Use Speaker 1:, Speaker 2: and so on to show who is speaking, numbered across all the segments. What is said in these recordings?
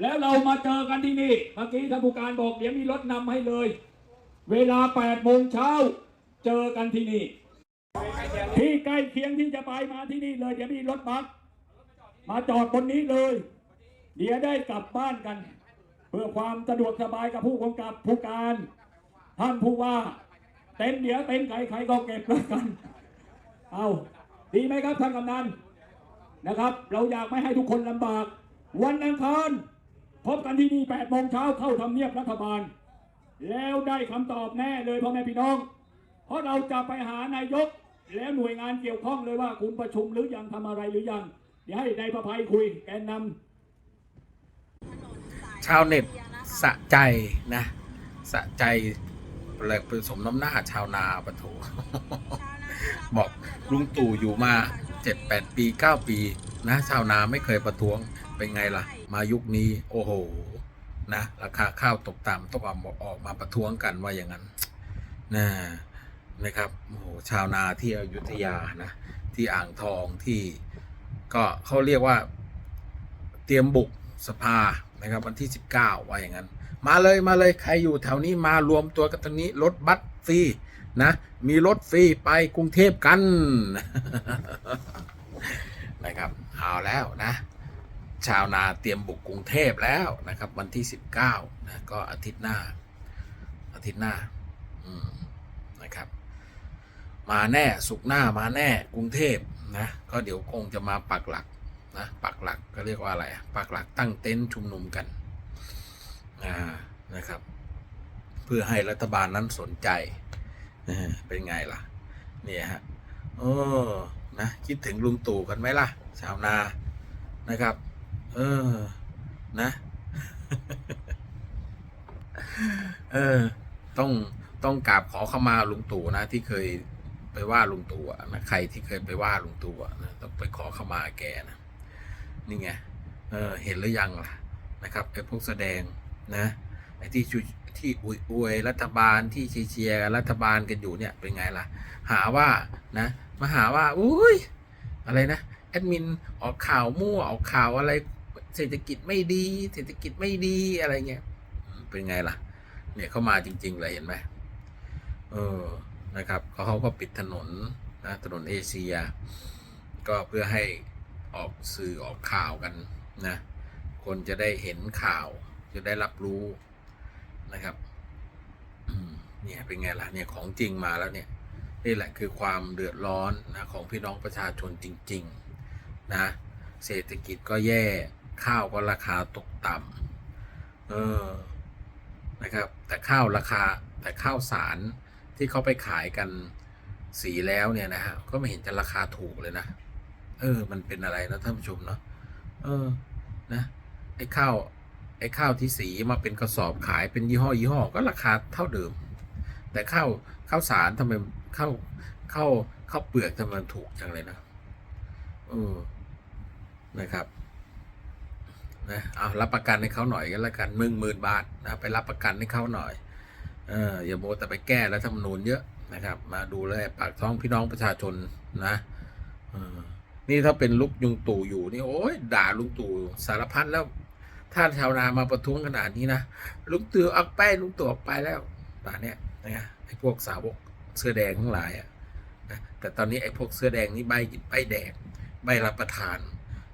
Speaker 1: แล้วเรามาเจอกันที่นี่ เมื่อกี้ท่านผู้การบอกเดี๋ยวมีรถนำให้เลย เวลา8โมงเช้าเจอกันที่นี่ ที่ใกล้เคียงที่จะไปมาที่นี่เลยเดี๋ยวมีรถบัสมาจอดบนนี้เลย เดี๋ยวได้กลับบ้านกัน เพื่อความสะดวกสบายกับผู้กำกับผู้การ ท่านผู้ว่า เต็นเดี๋ยวเต็นใครใครก็เก็บแล้วกัน เอาดีไหมครับท่านกำนันนะครับ เราอยากไม่ให้ทุกคนลำบาก วันอังคาร พบกันที่นี่8โมงเช้าเข้าทำเนียบรัฐบาล แล้วได้คำตอบแน่เลยพ่อแม่พี่น้อง เพราะเราจะไปหานายก แล้วหน่วยงานเกี่ยวข้องเลยว่าคุณประชุมหรือยังทำอะไรหรือยัง เดี๋ยวให้นายประภัยคุยแกนนำ
Speaker 2: ชาวเน็ตสะใจนะสะใจเลยเป็นสมน้ำหน้าชาวนาปะโถบอกลุงตู่อยู่มาเจ็ดแปดปีเก้าปี นะ ชาวนาไม่เคยประท้วงเป็นไงล่ะ มายุคนี้โอ้โหนะราคาข้าวตกต่ำต้องออกมาออกมาประท้วงกันว่าอย่างนั้นนะนะครับโอ้โหชาวนาที่อยุธยานะที่อ่างทองที่ก็เขาเรียกว่าเตรียมบุกสภานะครับวันที่ 19 ว่าอย่างนั้น มาเลยมาเลยใครอยู่แถวนี้มารวมตัวกันตรงนี้รถบัสฟรีนะมีรถฟรีไปกรุงเทพกันนะครับเอาแล้วนะ ชาวนาเตรียมบุกกรุงเทพแล้วนะครับ วันที่ 19นะก็อาทิตย์หน้า อาทิตย์หน้านะครับ มาแน่สุกร์หน้ามาแน่กรุงเทพนะก็เดี๋ยวคงจะมาปักหลักนะปักหลักก็เรียกว่าอะไรปักหลักตั้งเต็นท์ชุมนุมกันอ่านะครับ เพื่อให้รัฐบาลนั้นสนใจเป็นไงล่ะเนี่ยฮะโอ้นะคิดถึงลุงตู่กันไหมล่ะ ชาวนานะครับ เออ นะ เออ ต้องต้องกราบขอเข้ามาลุงตู่นะที่เคยไปว่าลุงตู่นะใครที่เคยไปว่าลุงตู่อะนะต้องไปขอเข้ามาแกนะนี่ไงเออ เห็นหรือยังล่ะนะครับไอ้พวกแสดงนะไอ้ที่ชุที่อวยอวยรัฐบาลที่เชียร์รัฐบาลกันอยู่เนี่ยเป็นไงล่ะ หาว่านะมาหาว่าอุ้ยอะไรนะแอดมินออกข่าวมั่วออกข่าวอะไร เศรษฐกิจไม่ดี เศรษฐกิจไม่ดีอะไรเงี้ยเป็นไงล่ะ เนี่ยเข้ามาจริงๆเลยเห็นไหมเออนะครับเขาก็ปิดถนนนะถนนเอเชีย ก็เพื่อให้ออกสื่อออกข่าวกันนะคนจะได้เห็นข่าว จะได้รับรู้นะครับเนี่ยเป็นไงล่ะเนี่ยของจริงมาแล้วเนี่ยนี่แหละคือความเดือดร้อนนะของพี่น้องประชาชนจริง ๆ นะ เศรษฐกิจก็แย่ ข้าวก็ราคาตกต่ำเออนะครับ แต่ข้าวราคาแต่ข้าวสารที่เขาไปขายกันสีแล้วเนี่ยนะฮะก็ไม่เห็นจะราคาถูกเลยนะเออ มันเป็นอะไรนะท่านผู้ชมเนาะเออนะไอ้ข้าวไอ้ข้าวที่สีมาเป็นกระสอบขายเป็นยี่ห้อยี่ห้อก็ราคาเท่าเดิม แต่ข้าวข้าวสารทำไมข้าวข้าวข้าวเปลือกทำไมถูกจังเลยนะเออนะครับ นะเอารับประกันให้เขาหน่อยก็แล้วกันมื่นหมื่นบาทนะไปรับประกันให้เขาหน่อยเอออย่าโมแต่ไปแก้แล้วทำนูนเยอะนะครับ มาดูแลปากท้องพี่น้องประชาชนนะนี่ถ้าเป็นลุกยุงตู่อยู่นี่โอ้ยด่าลุงตู่สารพัดแล้วถ้าชาวนามาประท้วงขนาดนี้นะลุงตู่ออกไปลุงตู่ออกไปแล้วป่านเนี้ยนะไอ้พวกสาวกเสื้อแดงทั้งหลายอะนะแต่ตอนนี้ไอ้พวกเสื้อแดงนี่ใบใบแดงใบรับประทาน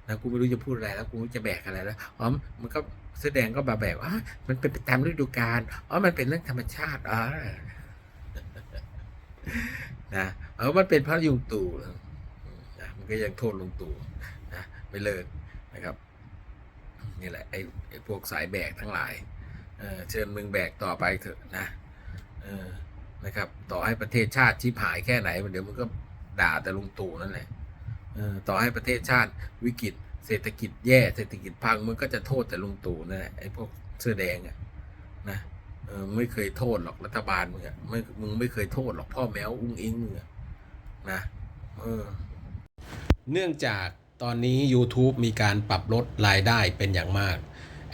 Speaker 2: นะกูไม่รู้จะพูดอะไรแล้วกูจะแบกอะไรแล้วอ๋อมันก็เสื้อแดงก็มาแบกว่ามันเป็นไปตามฤดูกาลอ๋อมันเป็นเรื่องธรรมชาติอ๋อนะเออมันเป็นพระยุงตู่นะมันก็ยังโทษลุงตู่นะไม่เลิกนะครับนี่แหละไอ้ไอ้พวกสายแบกทั้งหลายเออเชิญมึงแบกต่อไปเถอะนะเออนะครับ ต่อให้ประเทศชาติชิบหายแค่ไหนเดี๋ยวมึงก็ด่าแต่ลุงตู่นั่นแหละเออต่อให้ประเทศชาติวิกฤต เศรษฐกิจแย่เศรษฐกิจพังมึงก็จะโทษแต่ลุงตู่นั่นแหละไอ้พวกเสื้อแดงอะนะเออไม่เคยโทษหรอกรัฐบาลมึงอะไม่มึงไม่เคยโทษหรอกพ่อแมวอุ้งอิงมึงอะนะเออเนื่องจากตอนนี้ YouTube มีการปรับลดรายได้เป็นอย่างมาก